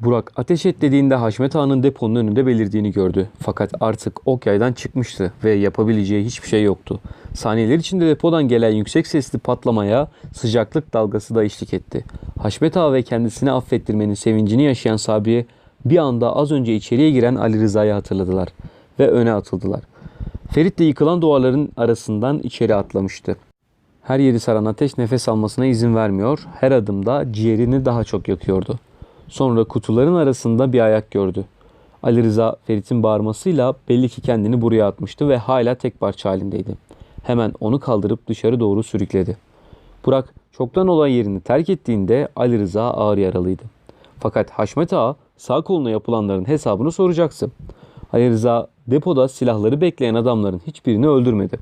Burak ateş et dediğinde Haşmet Ağa'nın deponun önünde belirdiğini gördü. Fakat artık ok yaydan çıkmıştı ve yapabileceği hiçbir şey yoktu. Saniyeler içinde depodan gelen yüksek sesli patlamaya sıcaklık dalgası da eşlik etti. Haşmet Ağa ve kendisini affettirmenin sevincini yaşayan Sabriye bir anda az önce içeriye giren Ali Rıza'yı hatırladılar ve öne atıldılar. Ferit de yıkılan duvarların arasından içeri atlamıştı. Her yeri saran ateş nefes almasına izin vermiyor, her adımda ciğerini daha çok yakıyordu. Sonra kutuların arasında bir ayak gördü. Ali Rıza Ferit'in bağırmasıyla belli ki kendini buraya atmıştı ve hala tek parça halindeydi. Hemen onu kaldırıp dışarı doğru sürükledi. Burak çoktan olay yerini terk ettiğinde Ali Rıza ağır yaralıydı. Fakat Haşmet Ağa sağ koluna yapılanların hesabını soracaktı. Ali Rıza depoda silahları bekleyen adamların hiçbirini öldürmedi.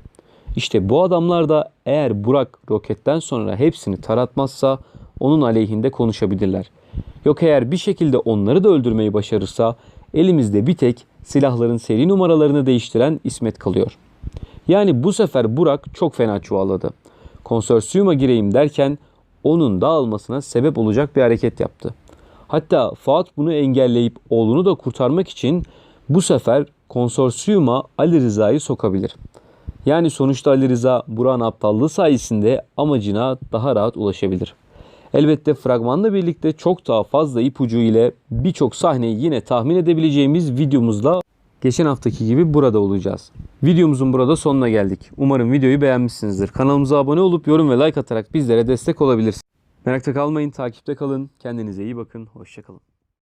İşte bu adamlar da eğer Burak roketten sonra hepsini taratmazsa onun aleyhinde konuşabilirler. Yok eğer bir şekilde onları da öldürmeyi başarırsa elimizde bir tek silahların seri numaralarını değiştiren İsmet kalıyor. Yani bu sefer Burak çok fena çuvalladı. Konsorsiyuma gireyim derken onun dağılmasına sebep olacak bir hareket yaptı. Hatta Fuat bunu engelleyip oğlunu da kurtarmak için bu sefer konsorsiyuma Ali Rıza'yı sokabilir. Yani sonuçta Ali Rıza Burak'ın aptallığı sayesinde amacına daha rahat ulaşabilir. Elbette fragmanla birlikte çok daha fazla ipucu ile birçok sahneyi yine tahmin edebileceğimiz videomuzla geçen haftaki gibi burada olacağız. Videomuzun burada sonuna geldik. Umarım videoyu beğenmişsinizdir. Kanalımıza abone olup yorum ve like atarak bizlere destek olabilirsiniz. Merakta kalmayın, takipte kalın. Kendinize iyi bakın. Hoşçakalın.